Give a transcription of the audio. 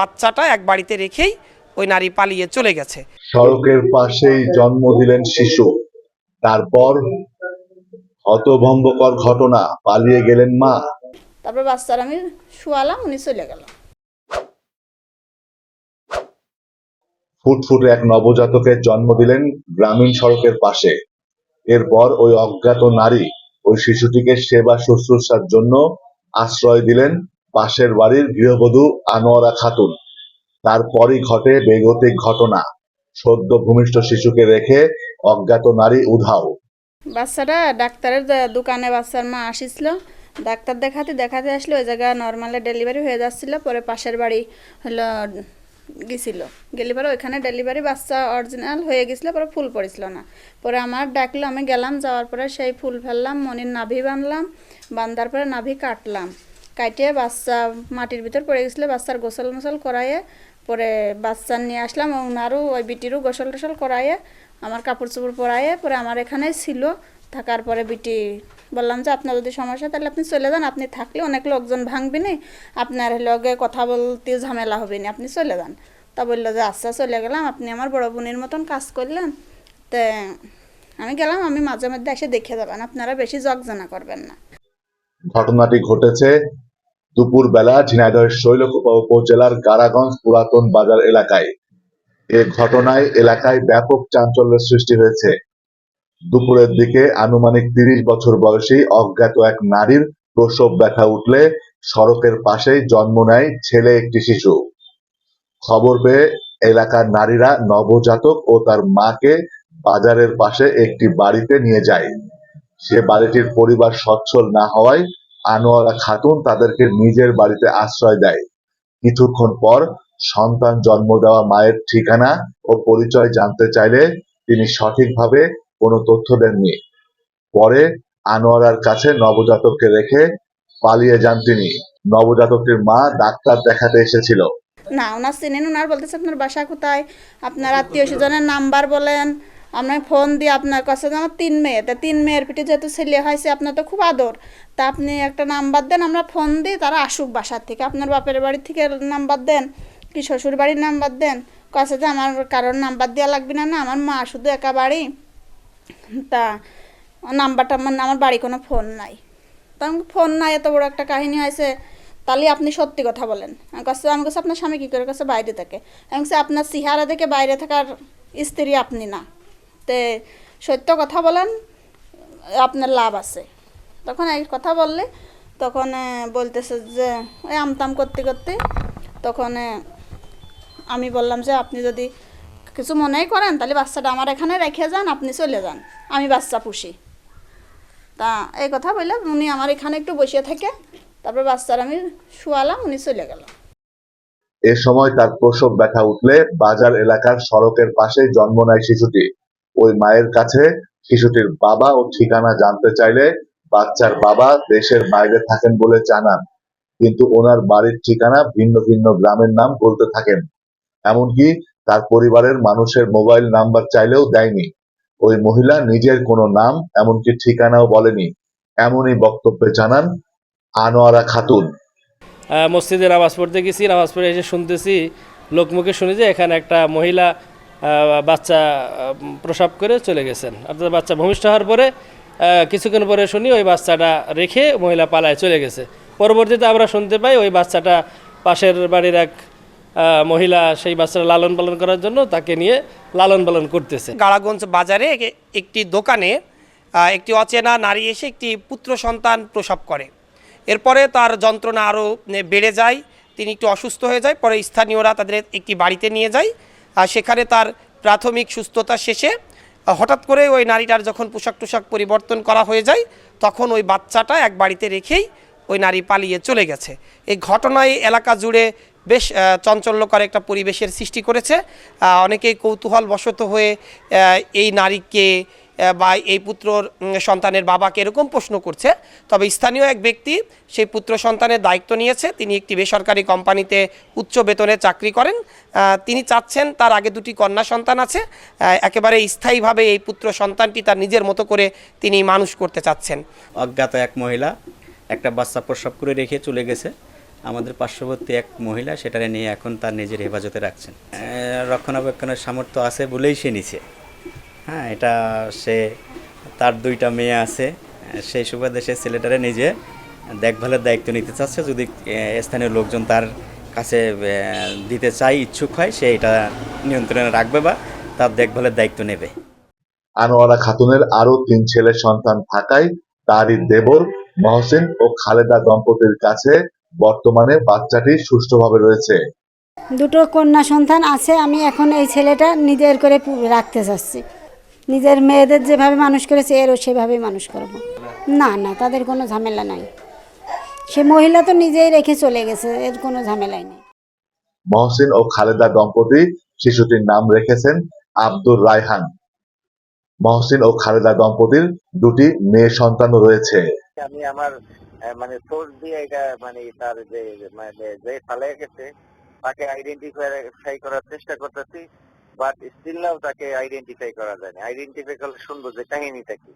বাচ্চাটা এক বাড়িতে রেখেই ওই নারী পালিয়ে চলে গেছে। সড়কের পাশেই জন্ম দিলেন শিশু। তারপর হতভম্বকর ঘটনা পালিয়ে গেলেন মা। তারপর বাচ্চার আমি শুয়ালাম উনি চলে গেল। ফুটফুটে এক নবজাতকের জন্ম দিলেন গ্রামীণ সড়কের পাশে। এরপর ওই অজ্ঞাত নারী ওই শিশুটিকে সেবা শুশ্রূষার জন্য আশ্রয় দিলেন পাশের বাড়ির গৃহবধূ আনোয়ারা খাতুন। তারপরই ঘটে বেগতিক ঘটনা। সদ্য ভূমিষ্ঠ শিশুকে রেখে অজ্ঞাত নারী উধাও। বাচ্চাটা ডাক্তারের দোকানে বাচ্চার মা আসিছিল। ডাক্তার দেখাতে দেখাতে আসলো, ওই জায়গায় নর্মালে ডেলিভারি হয়ে যাচ্ছিল, পরে পাশের বাড়ি হলো, গেছিল। গেলে পরে ওইখানে ডেলিভারি বাচ্চা অরিজিনাল হয়ে গেছিল, পরে ফুল পড়েছিল না। পরে আমার ডাকলো, আমি গেলাম, যাওয়ার পরে সেই ফুল ফেললাম, মনির নাভি বানলাম, বান্ধার পরে নাভি কাটলাম। কাটিয়ে বাচ্চা মাটির ভিতর পড়ে গেছিল, বাচ্চার গোসল মোসল করাইয়ে পরে বাচ্চা নিয়ে আসলাম ওনারও ওই বিটিরও গোসল টোসল করাইয়ে আমার কাপড় চোপড় পরাইয়ে পরে আমার এখানে ছিল। থাকার পরে বিটি বললাম যে, আপনার যদি সমস্যা তাহলে আপনি চলে যান, আপনি থাকলে অনেক লোকজন ভাঙবে না আপনার লগে কথা বলতে ঝামেলা হবে না আপনি চলে যান। তা বলল যে আচ্ছা চলে গেলাম, আপনি আমার বড় বোনের মতন কাজ করলেন, তে আমি গেলাম, আমি মাঝে মধ্যে এসে দেখে যাবেন, আপনারা বেশি জগজানা করবেন না। ঘটনাটি ঘটেছে দুপুর বেলা ঝিনাইদহের শৈলকুপা উপজেলার গারাগঞ্জ পুরাতন বাজার এলাকায় এ ঘটনায় এলাকায় ব্যাপক চাঞ্চল্যের সৃষ্টি হয়েছে। দুপুরের দিকে আনুমানিক তিরিশ বছর বয়সী অজ্ঞাত এক নারীর প্রসব ব্যথা উঠলে সড়কের পাশেই জন্ম নেয় ছেলে একটি শিশু। খবর পেয়ে এলাকার নারীরা নবজাতক ও তার মাকে বাজারের পাশে একটি বাড়িতে নিয়ে যায়। সে বাড়িটির পরিবার সচ্ছল না হওয়ায় আনোয়ারা খাতুন তাদেরকে নিজের বাড়িতে আশ্রয় দেয়। কিছুক্ষণ পর সন্তান জন্ম দেওয়া মায়ের ঠিকানা ও পরিচয় জানতে চাইলে তিনি সঠিকভাবে কোনো তথ্য দেননি। পরে আনোয়ারার কাছে নবজাতককে রেখে পালিয়ে যান তিনি। নবজাতকটির মা ডাক্তার দেখাতে এসেছিল। না, ওনার চিনেন, ওনার বলতেছে আপনার বাসা কোথায়, আপনার আত্মীয় স্বজনের নাম্বার বলেন। আপনার ফোন দিয়ে আপনার কাছে আমার তিন মেয়ে, তা তিন মেয়ের পিঠে যেহেতু ছেলে হয়েছে, আপনার তো খুব আদর। তা আপনি একটা নাম্বার দেন, আমরা ফোন দিই তারা আসুক বাসার থেকে। আপনার বাপের বাড়ি থেকে নাম্বার দেন, কি শ্বশুর বাড়ির নাম্বার দেন। কাছে যে আমার কারোর নাম্বার দেওয়া লাগবে না না, আমার মা শুধু একা বাড়ি। তা নাম্বারটা আমার আমার বাড়ি কোনো ফোন নাই। তা ফোন নাই, এত বড় একটা কাহিনী হয়েছে। তাহলে আপনি সত্যি কথা বলেন। কাছে, আমি কাছে আপনার স্বামী কী করে কাছে বাইরে থাকে? আমি কাছে আপনার চেহারা দেখে বাইরে থাকার স্ত্রী আপনি না। তে সত্য কথা বলেন, আপনার লাভ আছে। তখন এই কথা বললে, তখন বলতেছে যে, ওই আমতাম করতে করতে। তখন আমি বললাম যে, আপনি যদি কিছু মনেই করেন, তাহলে বাচ্চাটা আমার এখানে রেখে যান, আপনি চলে যান। আমি বাচ্চা পুষি। তা, এই কথা বললে, উনি আমার এখানে একটু বসে থেকে, তারপর বাচ্চার আমি শুয়ালাম, উনি চলে গেল। এ সময় তার প্রসব ব্যথা উঠলে বাজার এলাকার সড়কের পাশে জন্ম নেয় শিশুটি। ওই মায়ের কাছে শিশুটির বাবা ও ঠিকানা জানতে চাইলে বাচ্চার বাবা দেশের বাইরে থাকেন বলে জানান। কিন্তু ওনার বাড়ির ঠিকানা ভিন্ন ভিন্ন গ্রামের নাম বলতে থাকেন। এমনকি তার পরিবারের মানুষের মোবাইল নাম্বার চাইলেও দেয়নি। ওই মহিলা নিজের কোনো নাম এমনকি ঠিকানাও বলেনি। এমনই বক্তব্যে জানান আনোয়ারা খাতুন। আহ, মসজিদে নামাজ পড়তে গেছি নামাজ পড়ে এসে শুনতেছি লোকমুখে শুনি যে এখানে একটা মহিলা বাচ্চা প্রসব করে চলে গেছেন। অর্থাৎ বাচ্চা ভূমিষ্ঠ হওয়ার পরে কিছুক্ষণ পরে শুনি ওই বাচ্চাটা রেখে মহিলা পালায় চলে গেছে। পরবর্তীতে আমরা শুনতে পাই ওই বাচ্চাটা পাশের বাড়ির এক মহিলা সেই বাচ্চাটা লালন পালন করার জন্য তাকে নিয়ে লালন পালন করতেছে। গাড়াগঞ্জ বাজারে একটি দোকানে একটি অচেনা নারী এসে একটি পুত্র সন্তান প্রসব করে। এরপরে তার যন্ত্রণা আরও বেড়ে যায়, তিনি একটু অসুস্থ হয়ে যায়, পরে স্থানীয়রা তাদের একটি বাড়িতে নিয়ে যায় সেখানে তার প্রাথমিক সুস্থতা শেষে হঠাৎ করে ওই নারীটার যখন পোশাক টোশাক পরিবর্তন করা হয়ে যায়, তখন ওই বাচ্চাটা এক বাড়িতে রেখেই ওই নারী পালিয়ে চলে গেছে। এই ঘটনায় এলাকা জুড়ে বেশ চঞ্চল্যকর একটা পরিবেশের সৃষ্টি করেছে। অনেকেই কৌতূহল বশত হয়ে এই নারীকে বা এই পুত্র সন্তানের বাবাকে এরকম প্রশ্ন করছে। তবে স্থানীয় এক ব্যক্তি সেই পুত্র সন্তানের দায়িত্ব নিয়েছে। তিনি একটি বেসরকারি কোম্পানিতে উচ্চ বেতনে চাকরি করেন। তিনি চাচ্ছেন তার আগে দুটি কন্যা সন্তান আছে। একেবারে স্থায়ীভাবে এই পুত্র সন্তানটি তার নিজের মতো করে তিনি মানুষ করতে চাচ্ছেন। অজ্ঞাত এক মহিলা একটা বাচ্চা প্রসব করে রেখে চলে গেছে। আমাদের পার্শ্ববর্তী এক মহিলা সেটারে নিয়ে এখন তার নিজের হেফাজতে রাখছেন। রক্ষণাবেক্ষণের সামর্থ্য আছে বলেই সে নিছে। হ্যাঁ এটা সে তার দুইটা মেয়ে আছে। সেই সুবাদে সে ছেলেটারে নিজে দেখভালের দায়িত্ব নিতে চাচ্ছে। যদি স্থানীয় লোকজন তার কাছে দিতে চায় ইচ্ছুক হয় সে এটা নিয়ন্ত্রণে রাখবে বা তার দেখভালের দায়িত্ব নেবে। আনোয়ারা খাতুনের আরও তিন ছেলের সন্তান থাকায় তারই দেবর মহসিন ও খালেদা দম্পতির কাছে বর্তমানে বাচ্চাটি সুষ্ঠুভাবে রয়েছে। দুটো কন্যা সন্তান আছে আমি এখন এই ছেলেটা নিজের করে রাখতে চাচ্ছি। নিজের মেয়েদের যেভাবে মানুষ করেছে এরও সেভাবেই মানুষ করব। না না তাদের কোনো ঝামেলা নাই। সে মহিলা তো নিজেই রেখে চলে গেছে এর কোনো ঝামেলাই নেই। মহসিন ও খালেদা দম্পতি শিশুটির নাম রেখেছেন আব্দুর রায়হান। মহসিন ও খালেদা দম্পতির দুটি মেয়ে সন্তানও রয়েছে। আমি আমার মানে সোর্স দিয়ে এটা মানে তার যে মানে যে পালিয়ে গেছে তাকে আইডেন্টিফাই করার চেষ্টা করতেছি। বাট স্টিল নাও তাকে আইডেন্টিফাই করা যায় না। আইডেন্টিফাই করলে শুনব যে কাহিনীটা কি।